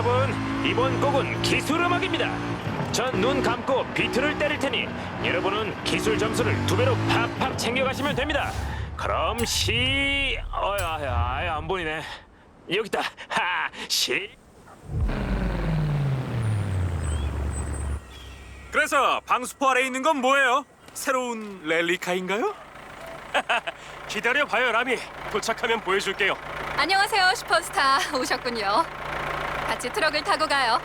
여러분, 이번 곡은 기술 음악입니다. 전 눈 감고 비트를 때릴 테니 여러분은 기술 점수를 두 배로 팍팍 챙겨가시면 됩니다. 그럼 시, 어야, 아야, 안 보이네. 여기 있다. 하, 시. 그래서 방수포 아래 있는 건 뭐예요? 새로운 렐리카인가요? 기다려 봐요, 라미. 도착하면 보여줄게요. 안녕하세요, 슈퍼스타 오셨군요. 같이 트럭을 타고 가요.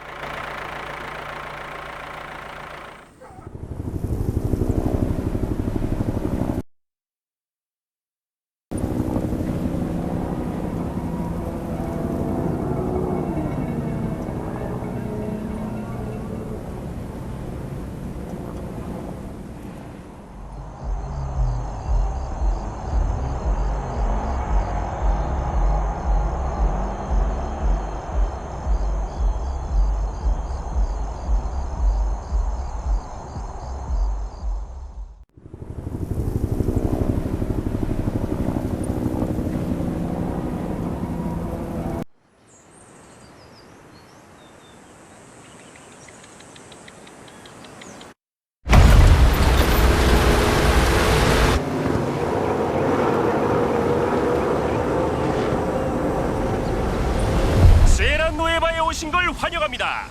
환영합니다.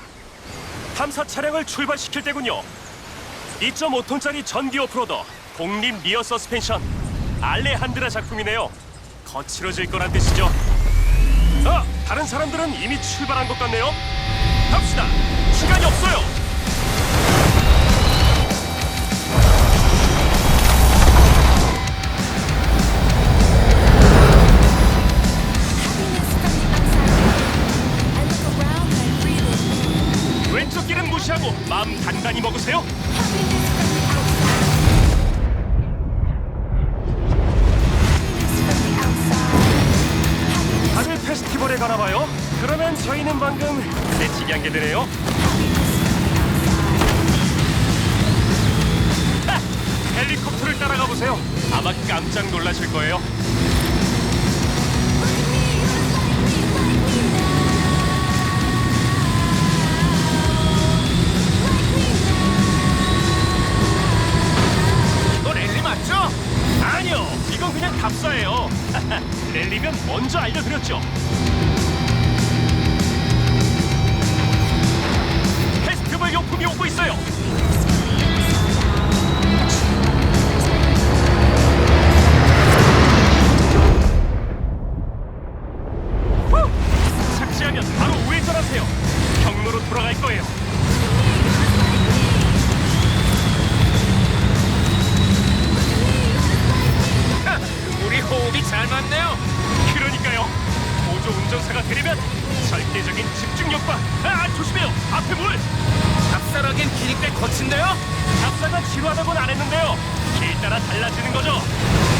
탐사 차량을 출발시킬 때군요. 2.5톤짜리 전기 오프로더 독립 리어 서스펜션 알레한드라 작품이네요. 거칠어질 거란 뜻이죠. 아, 다른 사람들은 이미 출발한 것 같네요. 갑시다. 시간이 없어요. 답사예요. 랠리면 먼저 알려드렸죠. 페스티벌 용품이 오고 있어요. 아 조심해요. 앞에 물. 잡사라긴 꽤 거친데요. 잡사가 지루하다고는 안 했는데요. 길 따라 달라지는 거죠.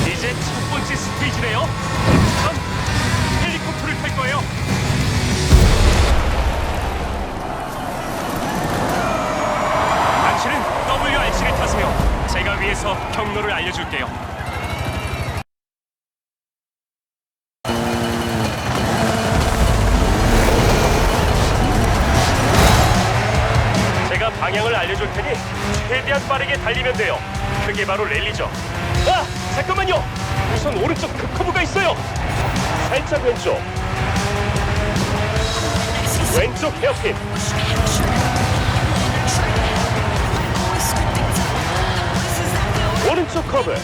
이제 첫 번째 스테이지네요. 전 헬리콥터를 탈 거예요. 당신은 WRC를 타세요. 제가 위에서 경로를 알려줄게요. 달리면 돼요. 그게 바로 랠리죠. 아, 잠깐만요. 우선 오른쪽 그 커브가 있어요. 살짝 왼쪽. 왼쪽 헤어핀. 오른쪽 커브.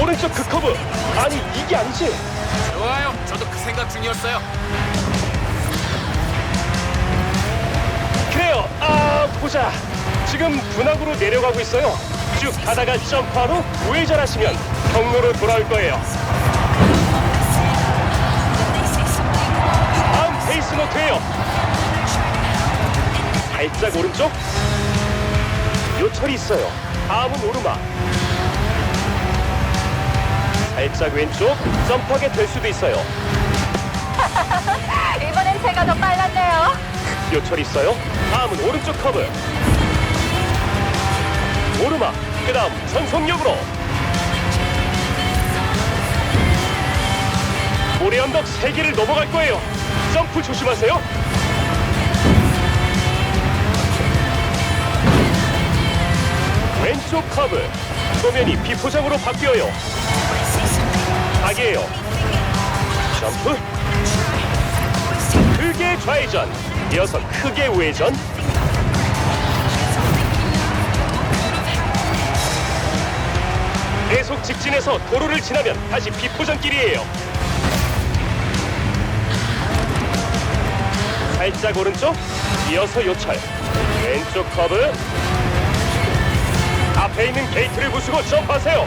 오른쪽 그 커브. 아니 이게 아니지. 좋아요. 저도 그 생각 중이었어요. 그래요. 아 보자. 지금 분악으로 내려가고 있어요. 쭉 가다가 점프한 후 우회전하시면 경로로 돌아올 거예요. 다음 페이스 노트예요. 살짝 오른쪽. 요철이 있어요. 다음은 오르막. 살짝 왼쪽. 점프하게 될 수도 있어요. 이번엔 제가 더 빨랐네요. 요철 있어요. 다음은 오른쪽 커브. 오르막. 그 다음 전속력으로. 모래 언덕 세 개를 넘어갈 거예요. 점프 조심하세요. 왼쪽 커브. 소면이 비포장으로 바뀌어요. 각이에요. 점프. 크게 좌회전. 이어서 크게 우회전. 계속 직진해서 도로를 지나면 다시 비포전길이에요. 살짝 오른쪽, 이어서 요철. 왼쪽 커브. 앞에 있는 게이트를 부수고 점프하세요.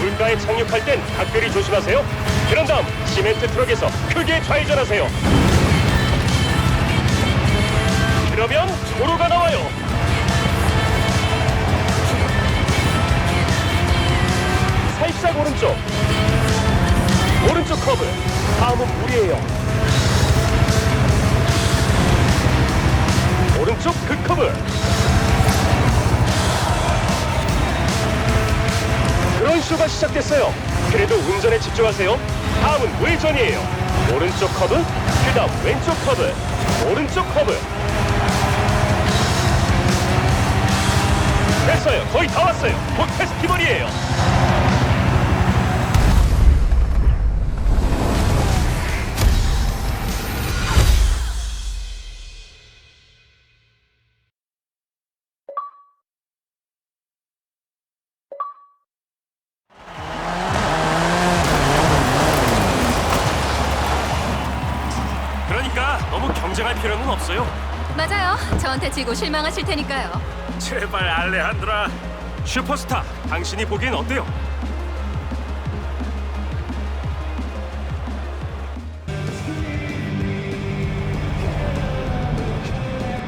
물가에 착륙할 땐 각별히 조심하세요. 그런 다음 시멘트 트럭에서 크게 좌회전하세요. 그러면 도로가 나와요. 살짝 오른쪽. 오른쪽 커브. 다음은 물이에요. 오른쪽 그 커브. 그런 쇼가 시작됐어요. 그래도 운전에 집중하세요. 다음은 우회전이에요. 오른쪽 커브, 그 다음 왼쪽 커브, 오른쪽 커브. 됐어요. 거의 다 왔어요. 곧 페스티벌이에요. 필요는 없어요. 맞아요. 저한테 지고 실망하실 테니까요. 제발 알레한드라. 슈퍼스타, 당신이 보기엔 어때요?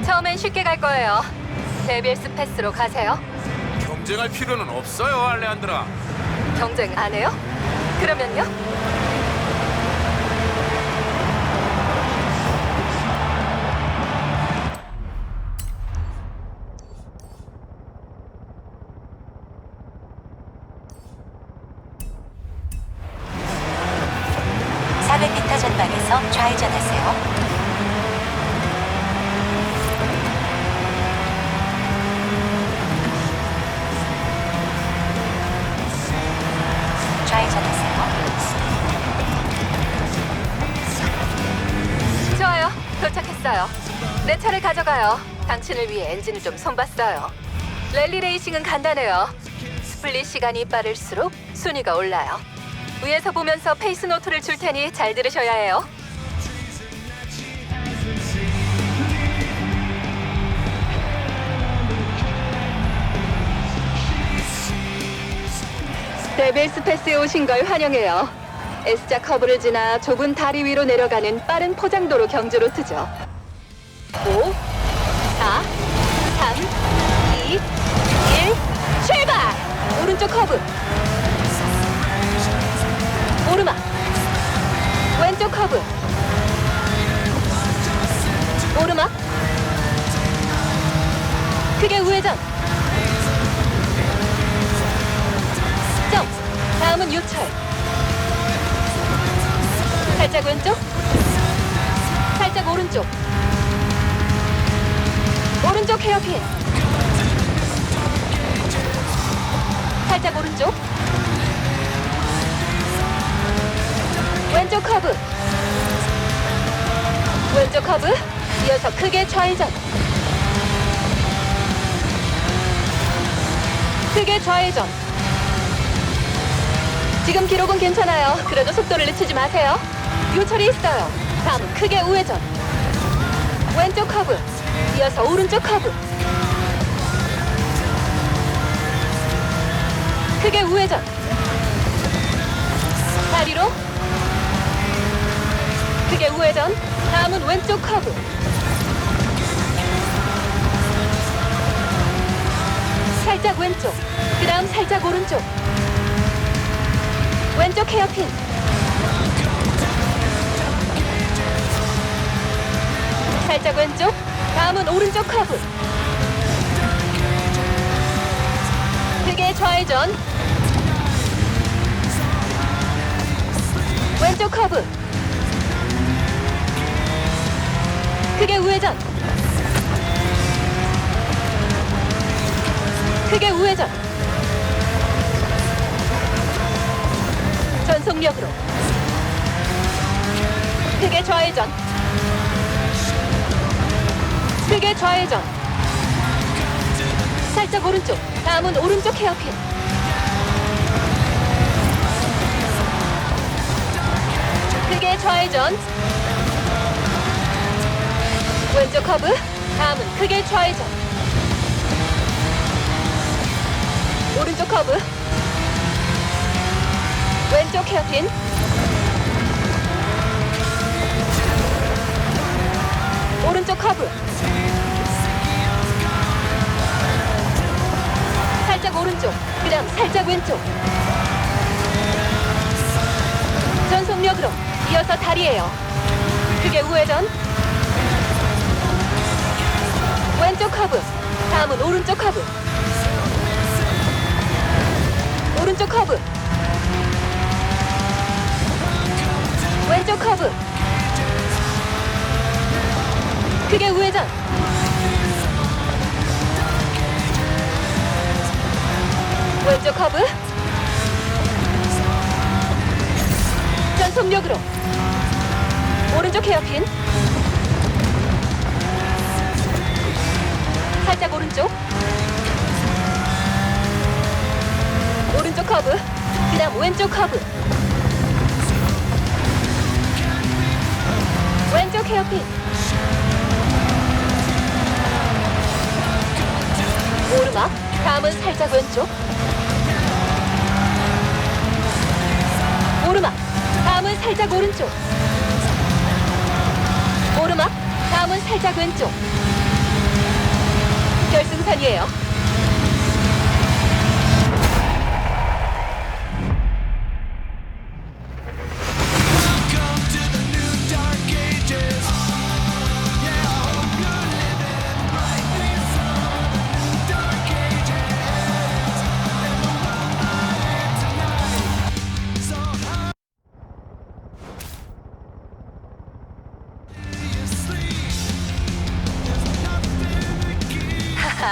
처음엔 쉽게 갈 거예요. 데빌스 패스로 가세요. 경쟁할 필요는 없어요, 알레한드라. 경쟁 안 해요? 그러면요? 당신을 위해 엔진을 좀 손봤어요. 랠리 레이싱은 간단해요. 스플릿 시간이 빠를수록 순위가 올라요. 위에서 보면서 페이스 노트를 줄 테니 잘 들으셔야 해요. 데빌스 패스에 오신 걸 환영해요. S자 커브를 지나 좁은 다리 위로 내려가는 빠른 포장도로 경주 루트죠. 5, 출발! 오른쪽 커브. 오르막. 왼쪽 커브. 오르막. 크게 우회전. 점. 다음은 유철. 살짝 왼쪽. 살짝 오른쪽. 오른쪽 헤어핀. 살짝 오른쪽. 왼쪽 커브. 왼쪽 커브. 이어서 크게 좌회전. 크게 좌회전. 지금 기록은 괜찮아요. 그래도 속도를 늦추지 마세요. 요철이 있어요. 다음 크게 우회전. 왼쪽 커브. 이어서 오른쪽 커브. 크게 우회전. 다리로. 크게 우회전. 다음은 왼쪽 커브. 살짝 왼쪽. 그 다음 살짝 오른쪽. 왼쪽 헤어핀. 살짝 왼쪽. 다음은 오른쪽 커브. 좌회전. 왼쪽 커브. 크게 우회전. 크게 우회전. 전속력으로. 크게 좌회전. 크게 좌회전. 살짝 오른쪽. 다음은 오른쪽 헤어핀. 크게 좌회전. 왼쪽 커브. 다음은 크게 좌회전. 오른쪽 커브. 왼쪽 헤어핀. 오른쪽 커브. 살짝 오른쪽. 그 다음 살짝 왼쪽. 전속력으로 이어서 다리예요. 크게 우회전. 왼쪽 커브. 다음은 오른쪽 커브. 오른쪽 커브. 왼쪽 커브. 크게 우회전. 왼쪽 커브. 전속력으로. 오른쪽 헤어핀. 살짝 오른쪽. 오른쪽 커브. 그 다음 왼쪽 커브. 왼쪽 헤어핀. 오르막. 다음은 살짝 왼쪽. 오르막. 다음은 살짝 오른쪽. 오르막. 다음은 살짝 왼쪽. 결승선이에요.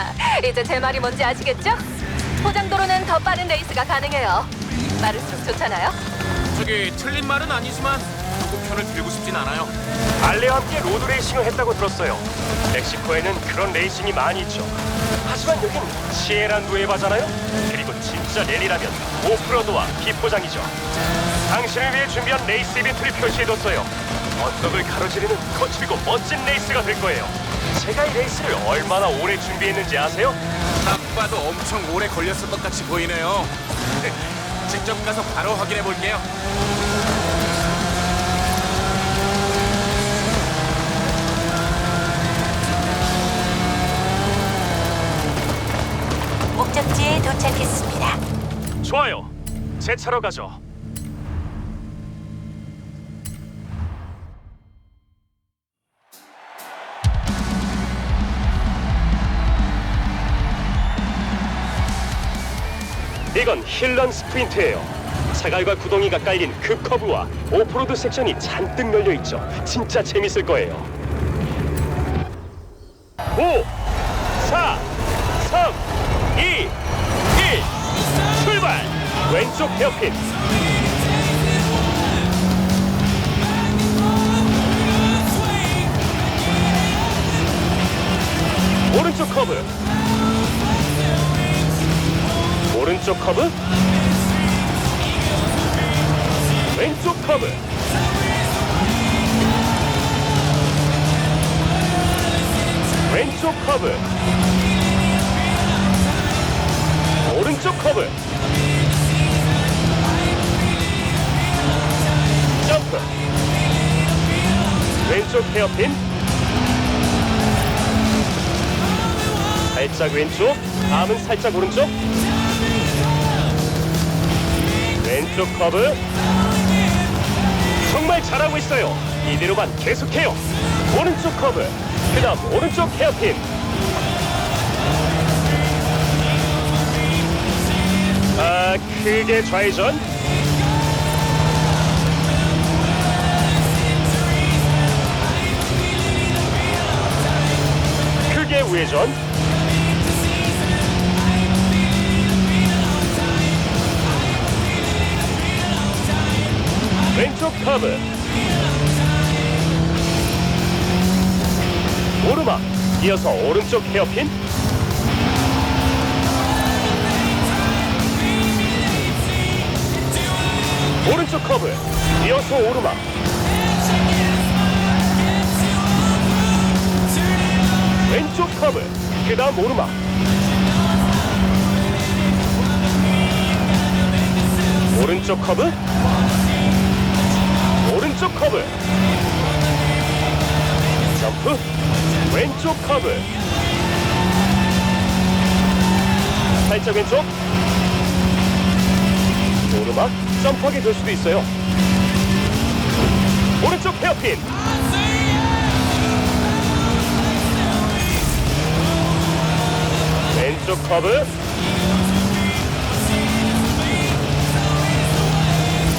이제 제 말이 뭔지 아시겠죠? 포장도로는 더 빠른 레이스가 가능해요. 빠를수록 좋잖아요. 저기 틀린 말은 아니지만 누구 편을 들고 싶진 않아요. 알레와 함께 로드 레이싱을 했다고 들었어요. 멕시코에는 그런 레이싱이 많이 있죠. 하지만 여긴 시에라 누에바잖아요. 그리고 진짜 랠리라면 오프로드와 비포장이죠. 당신을 위해 준비한 레이스 이벤트를 표시해뒀어요. 언덕을 가로지르는 거칠고 멋진 레이스가 될 거예요. 제가 이 레이스를 얼마나 오래 준비했는지 아세요? 딱 봐도 엄청 오래 걸렸을 것 같이 보이네요. 직접 가서 바로 확인해 볼게요. 목적지에 도착했습니다. 좋아요. 제 차로 가죠. 이건 힐런 스프린트예요. 사갈과 구덩이가 깔린 급커브와 오프로드 섹션이 잔뜩 열려 있죠. 진짜 재밌을 거예요. 5, 4, 3, 2, 1, 출발! 왼쪽 헤어핀. 커브. 왼쪽 커브. 왼쪽 커브. 오른쪽 커브. 점프. 왼쪽 헤어핀. 살짝 왼쪽. 다음은 살짝 오른쪽. 왼쪽 커브. 정말 잘하고 있어요. 이대로만 계속해요. 오른쪽 커브. 그 다음 오른쪽 헤어핀. 아, 크게 좌회전. 우회전. 커브. 오르막. 이어서 오른쪽 헤어핀. 오른쪽 커브. 이어서 오르막. 왼쪽 커브. 그 다음 오르막. 오른쪽 커브. 오른쪽 커브. 점프. 왼쪽 커브. 살짝 왼쪽. 오르막. 점프하게 될 수도 있어요. 오른쪽 헤어핀. 왼쪽 커브.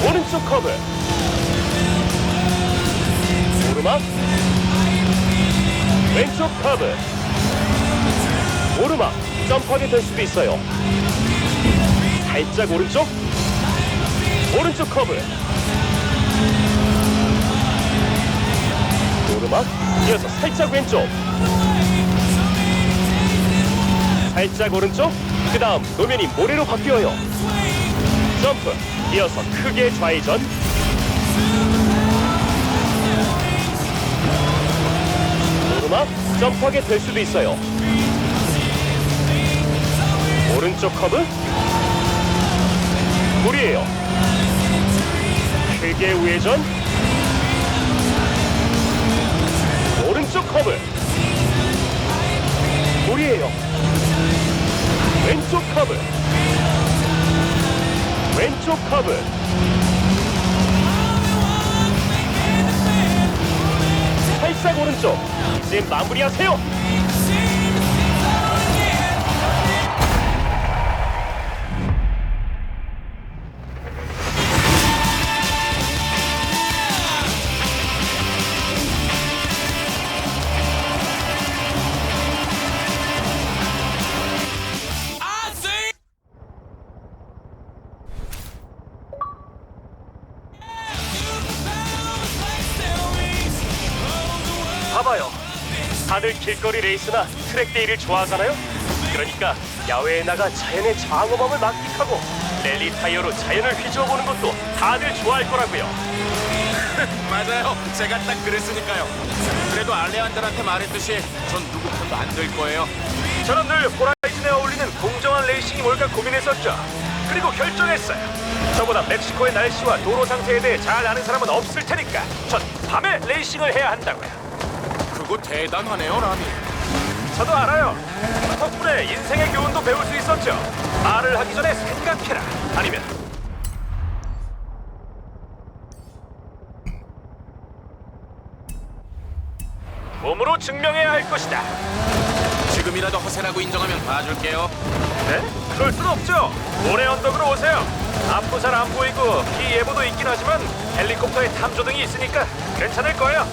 오른쪽 커브. 오르막. 왼쪽 커브. 오르막. 점프하게 될 수도 있어요. 살짝 오른쪽. 오른쪽 커브. 오르막. 이어서 살짝 왼쪽. 살짝 오른쪽. 그 다음 노면이 모래로 바뀌어요. 점프. 이어서 크게 좌회전. 오르막. 점프하게 될 수도 있어요. 오른쪽 커브. 물이에요. 크게 우회전. 오른쪽 커브. 물이에요. 왼쪽 커브. 왼쪽 커브. 살짝 오른쪽. 이제 마무리하세요. 길거리 레이스나 트랙 데이를 좋아하잖아요. 그러니까 야외에 나가 자연의 장어범을 만끽하고 랠리 타이어로 자연을 휘저어 보는 것도 다들 좋아할 거라고요. 맞아요. 제가 딱 그랬으니까요. 그래도 알레한들한테 말했듯이 전 누구 편도 안들 거예요. 저는 늘 호라이즌에 어울리는 공정한 레이싱이 뭘까 고민했었죠. 그리고 결정했어요. 저보다 멕시코의 날씨와 도로 상태에 대해 잘 아는 사람은 없을 테니까 전 밤에 레이싱을 해야 한다고요. 그거 대단하네요, 라미. 저도 알아요. 덕분에 인생의 교훈도 배울 수 있었죠. 말을 하기 전에 생각해라. 아니면 몸으로 증명해야 할 것이다. 지금이라도 허세라고 인정하면 봐줄게요. 네? 그럴 순 없죠. 모래 언덕으로 오세요. 앞도 잘 안 보이고 비 예보도 있긴 하지만 헬리콥터에 탐조등이 있으니까 괜찮을 거예요.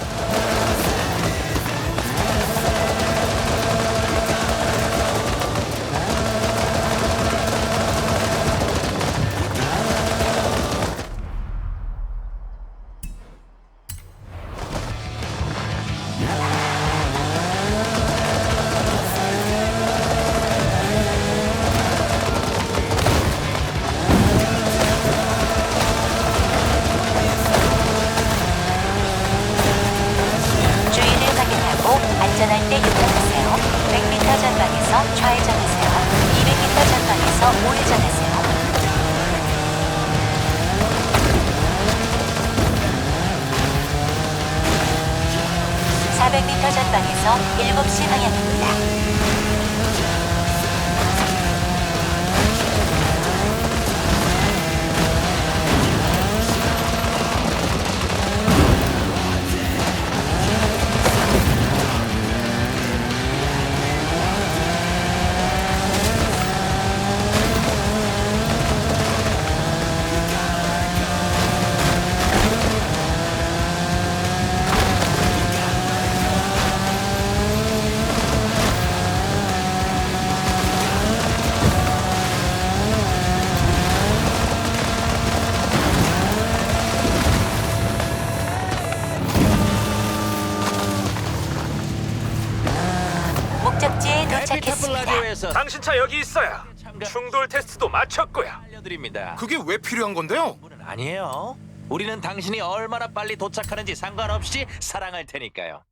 알려드립니다. 그게 왜 필요한 건데요? 아니에요. 우리는 당신이 얼마나 빨리 도착하는지 상관없이 사랑할 테니까요.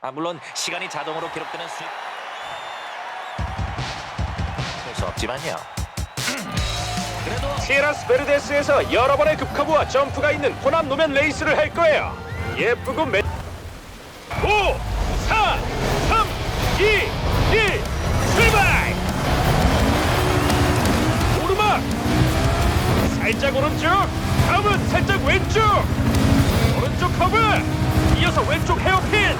아 물론 시간이 자동으로 기록되는 수. 할수 없지만요. 그래도 티에라스 베르데스에서 여러 번의 급커브와 점프가 있는 호남 노면 레이스를 할 거예요. 예쁘고 매... 5, 4, 3, 2, 살짝 오른쪽 다음은 살짝 왼쪽. 오른쪽 커브. 이어서 왼쪽 헤어핀.